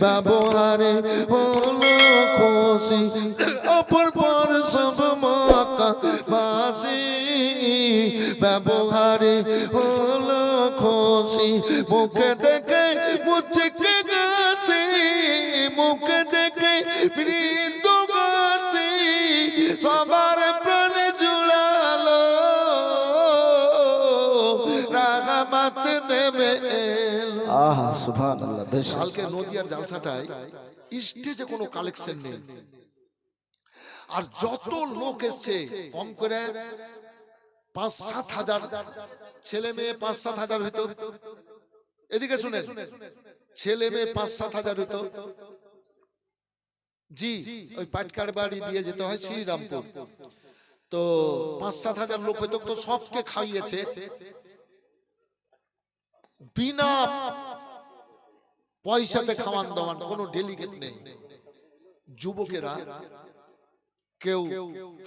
ব্যবহারে হলো খুশি অপর পর সব মাকা বাসি ব্যবহারে হলো খুশি মুখে দেখে মুচকে গাছে মুখে দেখে মৃত্যু আহা, সুবহানাল্লাহ, বেশ। কালকে নদিয়ার জালসাটায় স্টেজে কোনো কালেকশন নেই। আর যত লোক এসছে, কম করে পাঁচ সাত হাজার ছেলে মেয়ে পাঁচ সাত হাজার হইতো। এদিকে শুনে ছেলে মেয়ে পাঁচ সাত হাজার হইতো। জি, ওই পাটকার বাড়ি দিয়ে যেতে হয় শ্রীরামপুর। তো পাঁচ সাত হাজার লোক হইতো, তো সবকে খাইয়েছে। বিনা পয়সাতে খাওয়ান দাওয়ান কোনো ডেলিগেট নেই। যুবকেরা কেউ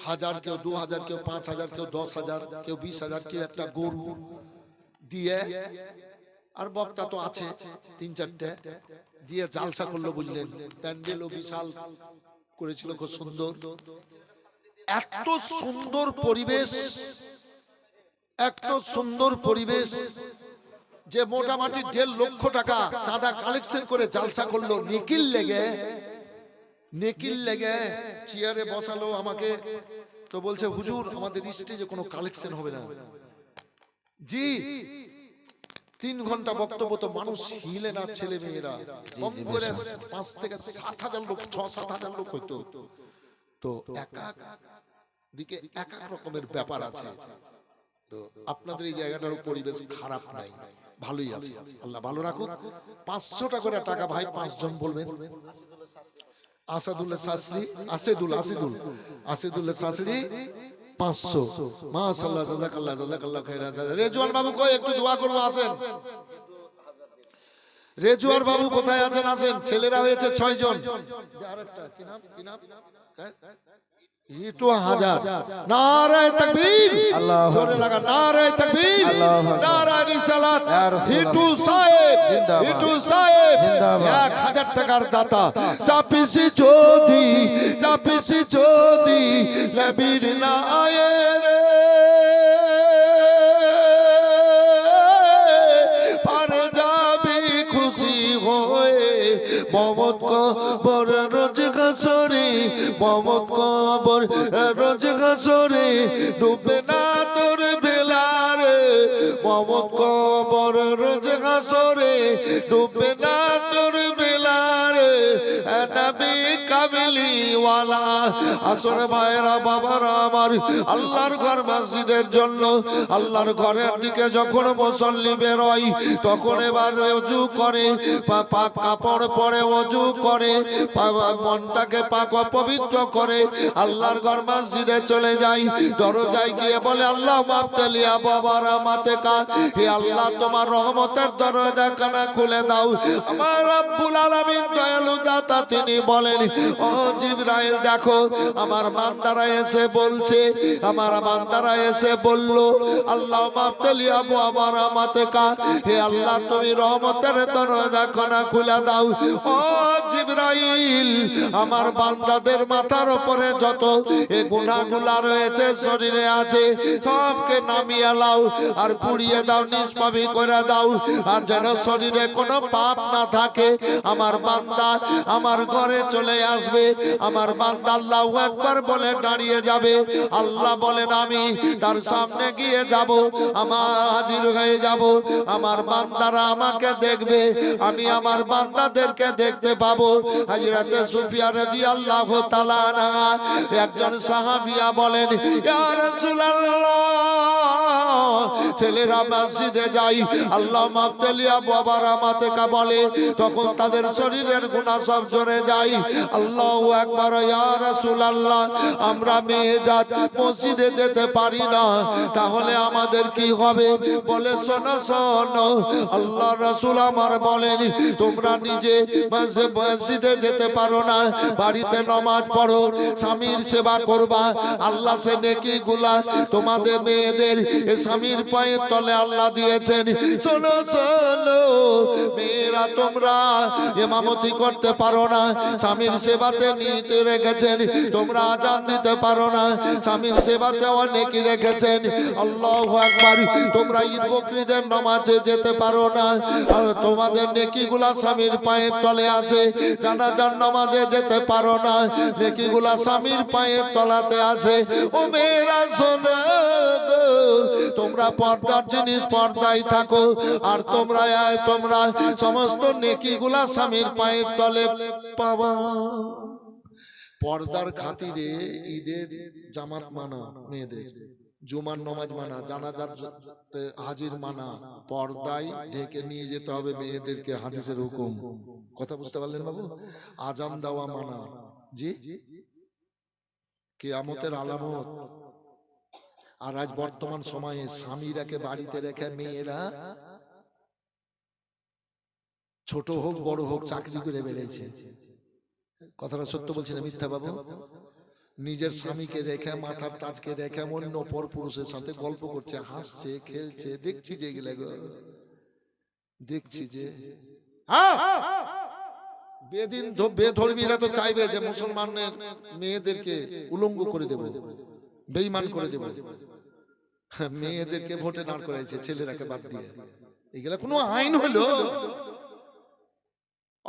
হাজার কেউ দু হাজার কেউ পাঁচ হাজার কেউ দশ হাজার কেউ বিশ হাজার কেউ একটা গরু দিয়ে আর বক্তা তো আছে তিন চারটে। দিয়ে জালসা করল বুঝলেন। প্যান্ডেলও বিশাল করেছিল খুব সুন্দর। এত সুন্দর। পরিবেশ। এত সুন্দর পরিবেশ। যে মোটামুটি দেড় লক্ষ টাকা চাঁদা কালেকশন করে জালসা করল। নিকিল লেগে নিকিল লেগে চেয়ারে বসালো আমাকে। তো বলছে হুজুর আমাদের স্টেজে কোনো কালেকশন হবে না। জি তিন ঘণ্টা বক্তব্য তো মানুষ হিলে না ছেলে মেয়েরা। কম করে পাঁচ থেকে সাত হাজার লোক ছ সাত হাজার লোক হইতো। তো এক এক দিকে এক এক রকমের ব্যাপার আছে। তো আপনাদের এই জায়গাটার পরিবেশ খারাপ নাই। ভালোই আছে। আল্লাহ ভালো রাখুন পাঁচশোটা করে টাকা ভাই পাঁচজন বলবেন। আসাদুল্লাহ শাস্ত্রী আসাদুল আসাদুল আসাদুল্লাহ শাস্ত্রী পাঁচশো। মাশাল্লাহ জাজাকাল্লাহ জাজাকাল্লাহ খাইরা রেজওয়ান বাবু কই? একটু দোয়া করব আসেন। রেজওয়ার বাবু কোথায় আছেন? আসেন। ছেলেরা হয়েছে ছয় জন আরেকটা কি নাম? কি নাম? নারায় तकबीर আকবার। নারায় রিসালাত ইয়া রাসূলুল্লাহ। ইটু সাহেব। ইটু সাহেব। এক হাজার টাকার দাতা। চাপিসি যদি চাপিসি যদি নবীর না আয়ে রে মমত কবর রোজ গাছরে ডুবে না তোর বেলারে মমত কবর রোজ গাছরে ডুবে না তোর কাবিলি ওয়ালা আসরে ভাইরা, বাবারা আমার, আল্লাহর ঘর মসজিদের জন্য। আল্লাহর ঘরের দিকে যখন মুসল্লি বেরোয়, তখন এবার অজু করে পাক কাপড় পরে অজু করে মনটাকে পাক পবিত্র করে। আল্লাহর ঘর মসজিদে চলে যাই, দরজায় গিয়ে বলে, আল্লাহ মাপতেলিয়া বাবার আমাতে কা হে আল্লাহ, তোমার রহমতের দরজা কানা খুলে দাও। আমার দয়ালু দাতা, তিনি বলেন ও জিবরাইল, দেখো, আমার বান্দারা এসে বলছে, আমার বান্দারা এসে বলল, আল্লাহ মাপতেলিয়া বাবার আমাতে কা হে আল্লাহ, তুমি রহমতের দরজা কানা খুলে দাও। ও জিবরাইল, আমার বান্দাদের মাথার উপরে যত এ গুনাহগুলা রয়েছে, শরীরে আছে, সবকে নামিয়ে লাও আর পুড়িয়ে দাও, নিষ্পাপি করে দাও। আর যেন শরীরে কোনো পাপ না থাকে, আমার বান্দা, আমার ঘরে চলে আসবে। আমার বান্দা আল্লাহ একবার বলে দাঁড়িয়ে যাবে। আল্লাহ বলেন, আমি তার সামনে গিয়ে যাব, আমার হাজির হয়ে যাব। আমার বান্দারা আমাকে দেখবে, আমি আমার বান্দাদেরকে দেখতে পাবো। হাজিরাতে সুফিয়া তাআলা আনহা একজন সাহাবিয়া বলেন, ইয়া রাসূলুল্লাহ, ছেলেরা মসজিদে যাই। আল্লাহ মাফতেলিয়া বাবার আমাতে কা বলে, তখন তাদের শরীরের গুনাহ সব জরে যায়। আল্লাহু একবার রাসূলুল্লাহ, আমরা মেয়ে জাত মসজিদে যেতে পারি না। তাহলে আমাদের কি হবে? বলে, শোনো শোনো, আল্লাহ রাসূল আমার বলেন, তোমরা নিজে মসজিদে যেতে পারো না, বাড়িতে নমাজ পড়ো, স্বামীর সেবা করবা, আল্লাহ সে নেকি গুলা তোমাদের মেয়েদের স্বামীর পায়ের তলে আল্লাহ দিয়েছেন। শোনো শোনো, মেয়েরা তোমরা এমামতি করতে পারো না স্বামীর সেবাতে নিতে রেখেছেন। তোমরা আজান দিতে পারো না। স্বামীর সেবাতে অনেকে রেখেছেন। আল্লাহ একবার তোমরা ঈদ বকরিদের নামাজে যেতে পারো না। আর তোমাদের নেকিগুলা স্বামীর পায়ের তলে আছে। জানাজার নামাজে যেতে পারো না। নেকিগুলা স্বামীর পায়ের তলাতে আছে। ও মেয়েরা, শোনো তোমরা পর্দার জিনিস পর্দায় থাকো। আর তোমরা তোমরা। সমস্ত নেকিগুলা স্বামীর পায়ের তলে পাবা। পর্দার খাতিরে ঈদের জামাত মানা মেয়েদের। জুমার নমাজ মানা জানাজার হাজির মানা পর্দায় ঢেকে নিয়ে যেতে হবে মেয়েদেরকে হাদিসের হুকুম। কথা বুঝতে পারলেন বাবু? আজান দেওয়া মানা। জি? কেয়ামতের আলামত। আর আজ বর্তমান সময়ে স্বামীরাকে বাড়িতে রেখে মেয়েরা ছোট হোক বড় হোক চাকরি করে বেড়েছে। কথাটা সত্য বলছি না মিথ্যা বাবু? নিজের স্বামীকে রেখে মাথার তাজকে রেখে অন্য পর পুরুষের সাথে গল্প করছে হাসছে খেলছে দেখছি যে এগুলা দেখছি যে হ্যাঁ বেদিন বেধর্মীরা তো চাইবে যে মুসলমানের মেয়েদেরকে উলঙ্গ করে দেব। বেঈমান করে দেব। হ্যাঁ, মেয়েদেরকে ভোটে দাঁড় করাইছে ছেলেরাকে বাদ দিয়ে। এগুলা কোনো আইন হলো?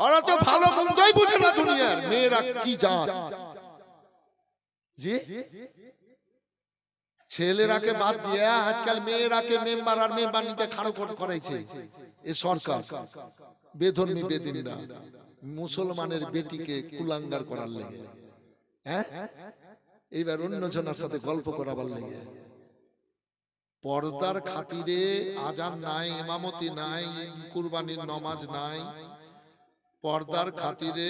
ওরা তো ভালো মন্দই বুঝে না দুনিয়ার মেয়েরা কি জাত? জি? ছেলেরাকে বাদ দিয়ে আজকাল মেয়েরাকে মেম্বার আর মেম্বার নিতে খাড়ো করে করাইছে এ সরকার। বেধর্মী বেদিনরা মুসলমানের বেটিকে কুলাঙ্গার করার লেগে। হ্যাঁ? এইবার অন্য জনের সাথে গল্প করাবার লেগে। পর্দার খাতিরে আজান নাই ইমামতি নাই কুরবানির নমাজ নাই পর্দার খাতিরে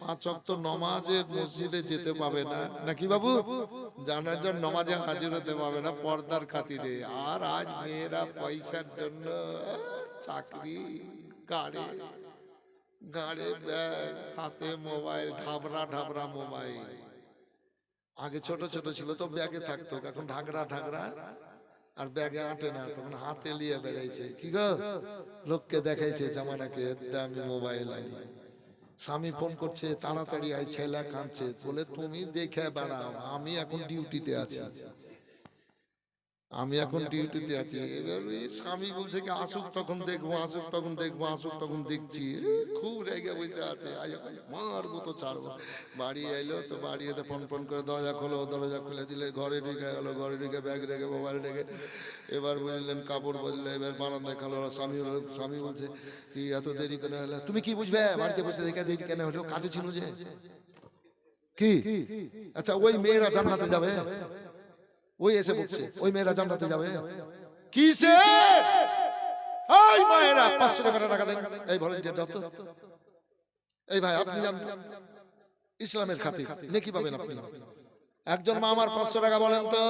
পাঁচ ওয়াক্ত নমাজে মসজিদে যেতে পাবে না। নাকি বাবু? জানাজার নমাজে হাজির হতে পাবে না পর্দার খাতিরে। আর আজ মেয়েরা পয়সার জন্য চাকরি গাড়ি গাড়ি ব্যাগ হাতে মোবাইল ঢাবরা ঢাবরা মোবাইল। আগে ছোট ছোট ছিল তো ব্যাগে থাকতো এখন ঢাকরা ঢাকরা আর ব্যাগে আটে না, তখন হাতে নিয়ে বেড়াইছে। কি গো? লোককে দেখাইছে, জামানাকে আমি মোবাইল আনি। স্বামী ফোন করছে, তাড়াতাড়ি আই ছেলে কাঁদছে। বলে, তুমি দেখে বেড়াও আমি এখন ডিউটিতে আছি। আমি এখন ডিউটিতে আছি। এবার ওই স্বামী বলছে কি আসুক তখন দেখব আসুক তখন দেখব আসুক তখন দেখছি। এ, খুব রেগে বসে আছে। মারবো তো ছাড়বো। বাড়ি এলো তো বাড়ি এসে ফোন ফোন করে দরজা খোলো দরজা খুলে দিলে ঘরে ঢুকে গেলো ঘরে ঢুকে ব্যাগ রেখে মোবাইল রেখে। এবার বুঝলেন কাপড় বদলে এবার বারান্দা খালো। স্বামী হলো স্বামী বলছে কি এত দেরি কেন হলো তুমি কি বুঝবে? বাড়িতে বসে দেখে দেরি কেন হলো? কাজে ছিল যে। কি? আচ্ছা ওই মেয়েরা জান্নাতে যাবে। ওই এসে বলছে ওই মেয়েরা জান্নাতে যাবে। কিসে? এই মায়েরা পাঁচশো টাকা টাকা দেন। এই ভলেন্টিয়ার যাও তো এই ভাই আপনি যান ইসলামের খাতির। নেকি পাবেন আপনি। একজন মা আমার পাঁচশো টাকা বলেন তো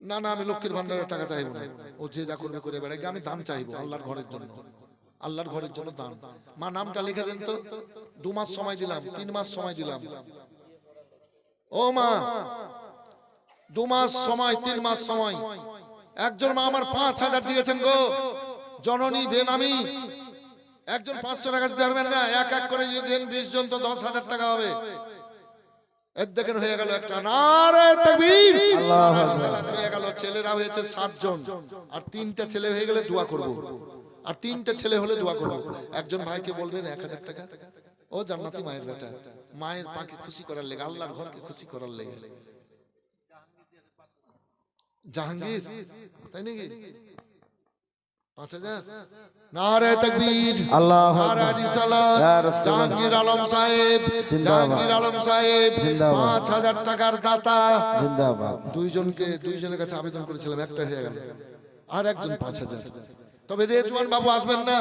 না না আমি লক্ষ্মীর ভান্ডারের টাকা চাইব না। ও যে যা করবে করে বেড়াই আমি দান চাইব আল্লাহর ঘরের জন্য। আল্লাহর ঘরের জন্য দান। মা নামটা লিখে দেন তো। দু মাস সময় দিলাম তিন মাস সময় দিলাম। ও মা দু মাস সময় তিন মাস সময়। একজন মা আমার পাঁচ হাজার দিয়েছেন গো। জননী বেনামি একজন পাঁচশো টাকা দিতে পারবেন না এক এক করে যদি দেন বিশ জন তো দশ হাজার টাকা হবে। এর দেখেন হয়ে গেল একটা। নারে তাকবীর। হয়ে গেল। ছেলেরা হয়েছে জন। আর তিনটা ছেলে হয়ে গেলে দোয়া করব। আর তিনটা ছেলে হলে দোয়া করব। একজন ভাইকে বলবেন এক হাজার টাকা। ও জান্নাতি মায়ের বেটা। মায়ের পাকে খুশি করার লেগে আল্লাহর ঘরকে খুশি করার লেগে। জাহাঙ্গীর? তাই নাকি? পাঁচ হাজার। নারে তকবীর। আল্লাহু নারে রিসালাত জাহাঙ্গীর আলম সাহেব। জাহাঙ্গীর আলম সাহেব। পাঁচ হাজার টাকার দাতা। জিন্দাবাদ। দুইজনকে দুইজনের কাছে আবেদন করেছিলাম একটা হয়ে গেল। আর একজন পাঁচ হাজার। তবে রেজওয়ান বাবু আসবেন না?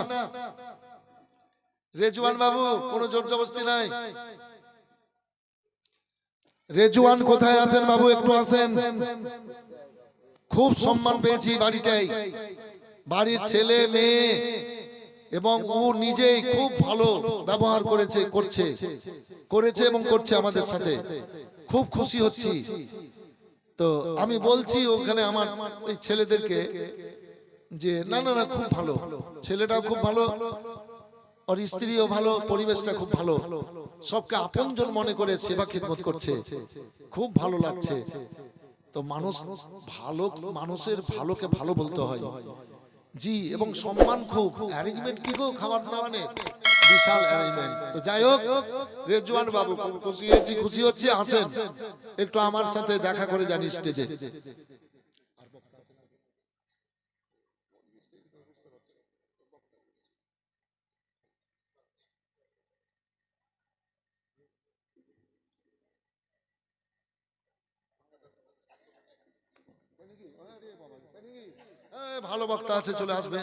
রেজওয়ান বাবু কোনো জোর জবস্তি নাই? রেজওয়ান কোথায় আছেন বাবু? একটু আছেন খুব সম্মান পেয়েছি বাড়িটাই বাড়ির ছেলে মেয়ে এবং ও নিজেই খুব ভালো ব্যবহার করেছে করছে করেছে। এবং করছে আমাদের সাথে। খুব খুশি হচ্ছি। তো আমি বলছি ওখানে আমার ওই ছেলেদেরকে যে না না না খুব ভালো। ছেলেটাও খুব ভালো। ওর স্ত্রীও ভালো পরিবেশটা খুব ভালো। সবকে আপনজন মনে করে সেবা খিদমত করছে। খুব ভালো লাগছে। তো মানুষ ভালো মানুষের ভালোকে ভালো বলতে হয়। জি, এবং সম্মান খুব। অ্যারেঞ্জমেন্ট কি গো? খাবার দাবারের বিশাল অ্যারেঞ্জমেন্ট তো যাই হোক, রেজওয়ান বাবু খুশি হয়েছি, খুশি হচ্ছে, আসেন। একটু আমার সাথে দেখা করে যান স্টেজে এই, ভালো বক্তা আছে, চলে আসবে।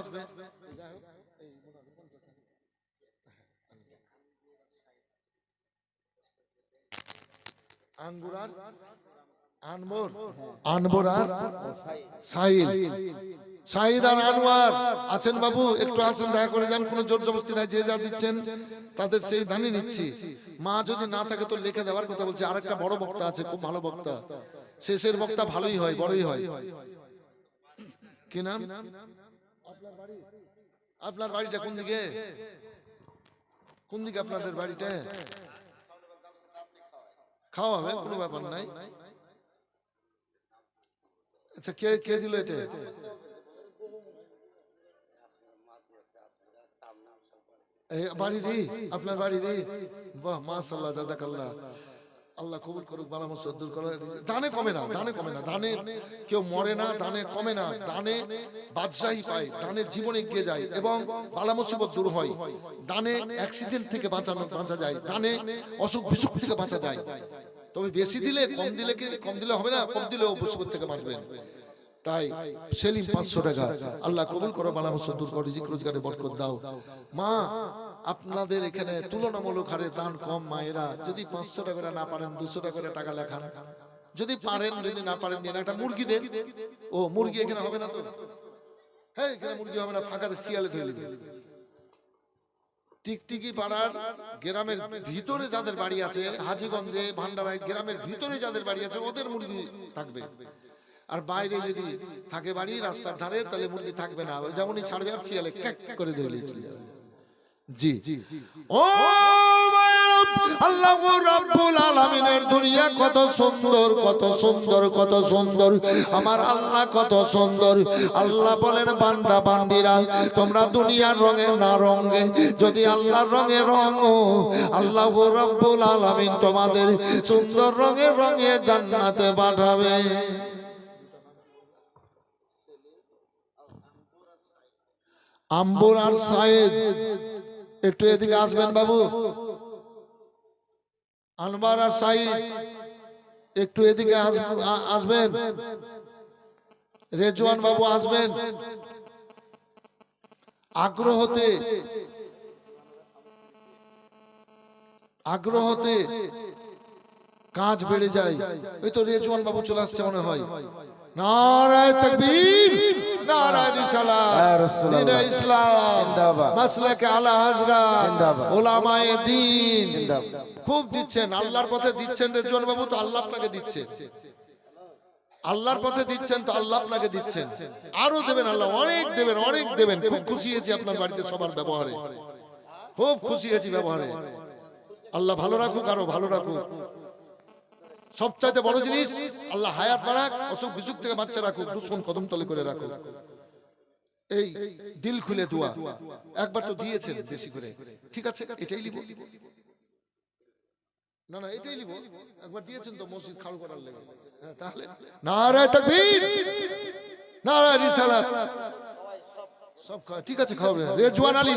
আছেন বাবু, একটু আসেন, দেখা করে যান। কোনো জোর জবস্তি নাই, যে যা দিচ্ছেন, তাদের সেই ধানই নিচ্ছি। মা যদি না থাকে তো লিখে দেওয়ার কথা বলছি। আরেকটা বড় বক্তা আছে, খুব ভালো বক্তা। শেষের বক্তা ভালোই হয়, বড়ই হয়। কি নাম? আপনার বাড়িটা কোন দিকে? কোন দিকে আপনাদের বাড়িটা? খাওয়া হবে কোনো ব্যাপার নাই। আচ্ছা কে কে দিল এটা? এই বাড়িরই আপনার বাড়িরই বাহ মাশাআল্লাহ জাযাকাল্লাহ। আল্লাহ কবুল করুক, বালা মুসিবত দূর করে দানে কমে না, দানে কমে না। দানে কেউ মরে না, দানে কমে না। দানে বাদশাহী পায়, দানে জীবনে এগিয়ে যায় এবং বালা মুসিবত দূর হয়। দানে অ্যাক্সিডেন্ট থেকে বাঁচানো, বাঁচা যায়। দানে অসুখ বিসুখ থেকে বাঁচা যায়। তবে বেশি দিলে, কম দিলে কি, কম দিলে হবে না? কম দিলেও মুসিবত থেকে বাঁচবেন। তাই সেলিম পাঁচশো টাকা। আল্লাহ কবুল করো, বালা মুসিবত দূর করো, রিজিক রোজগারে বরকত দাও। মা আপনাদের এখানে তুলনামূলক হারে দান কম মায়েরা। যদি পাঁচশো টাকা না পারেন দুশো টাকা টাকা লেখান। যদি পারেন, যদি না পারেন, দিন। একটা মুরগি দেন। ও, মুরগি এখানে হবে না তো? হ্যাঁ এখানে মুরগি হবে না, ফাঁকাতে শিয়ালে ধরে টিকটিকি পাড়ার গ্রামের ভিতরে যাদের বাড়ি আছে, হাজিগঞ্জে, ভান্ডারায়, গ্রামের ভিতরে যাদের বাড়ি আছে, ওদের মুরগি থাকবে। আর বাইরে যদি থাকে বাড়ি, রাস্তার ধারে, তাহলে মুরগি থাকবে না। যেমনই ছাড়বে আর শিয়ালে ক্যাক করে ধরে চলে যাবে। জি ও আল্লাহ রাব্বুল আলামিনের দুনিয়া কত সুন্দর কত সুন্দর কত সুন্দর। আমার আল্লাহ কত সুন্দর। আল্লাহ বলেন বান্দা বান্দিরা তোমরা দুনিয়ার রঙে না রঙে যদি আল্লাহর রঙে রঙ আল্লাহ রাব্বুল আলামিন তোমাদের সুন্দর রঙে রঙে জান্নাতে পাঠাবে। আম্বুর আর সাইদ। একটু এদিকে আসবেন বাবু। আনবার আর সাইদ, একটু এদিকে আস- আসবেন। রেজওয়ান বাবু আসবেন। আগ্রহতে। আগ্রহতে। কাজ বেড়ে যায়। ওই তো রেজওয়ান বাবু চলে আসছে মনে হয়। নারায় তাকবীর নারায় রিসালাত। দ্বীন ইসলাম জিন্দাবাদ। মাসলাকে আলা হযরত জিন্দাবাদ। ওলামায়ে দ্বীন জিন্দাবাদ। খুব দিচ্ছেন আল্লাহর পথে দিচ্ছেন রেজওয়ান বাবু তো আল্লাহ আপনাকে দিচ্ছেন আল্লাহর পথে দিচ্ছেন তো আল্লাহ আপনাকে দিচ্ছেন আরও দেবেন আল্লাহ অনেক দেবেন অনেক দেবেন খুব খুশি হয়েছি আপনার বাড়িতে সবার ব্যবহারে খুব খুশি হয়েছি ব্যবহারে আল্লাহ ভালো রাখুক আরও ভালো রাখুক সবচাইতে বড় জিনিস আল্লাহ হায়াত বাড়াক অসুখ বিসুখ থেকে বাচ্চা রাখুক দুশ্মন কদম তলে করে রাখুক। এই দিল খুলে দোয়া একবার তো দিয়েছেন বেশি করে। ঠিক আছে এটাই লিব।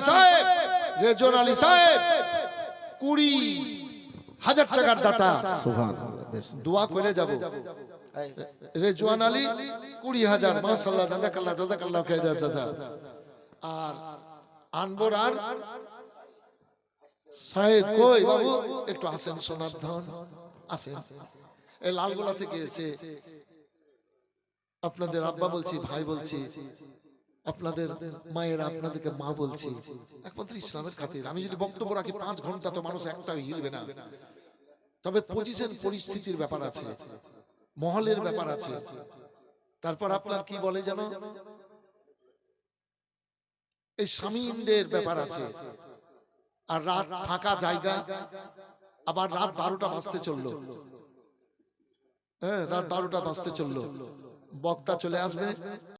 হ্যাঁ, কুড়ি হাজার টাকার দাতা। দোয়া করে যাব। রেজওয়ান আলী কুড়ি হাজার মাসাল্লাহ জাজাকাল্লাহ জাজাকাল্লাহ খাইরা জাজা। আর আনবর আর সাহেদ কই বাবু? একটু আসেন সোনার ধন। আসেন। এই লালগোলা থেকে এসে আপনাদের আব্বা বলছি ভাই বলছি আপনাদের মায়ের আপনাদেরকে মা বলছি। একমাত্র ইসলামের খাতির। আমি যদি বক্তব্য রাখি পাঁচ ঘণ্টা তো মানুষ একটা হিলবে না। তবে পজিশন পরিস্থিতির ব্যাপার আছে। মহলের ব্যাপার আছে। তারপর আপনার কি বলে যেন এই স্বামীনদের ব্যাপার আছে। আর রাত ফাঁকা জায়গা। আবার রাত বারোটা বাজতে চলল। হ্যাঁ রাত বারোটা বাজতে চলল। বক্তা চলে আসবে।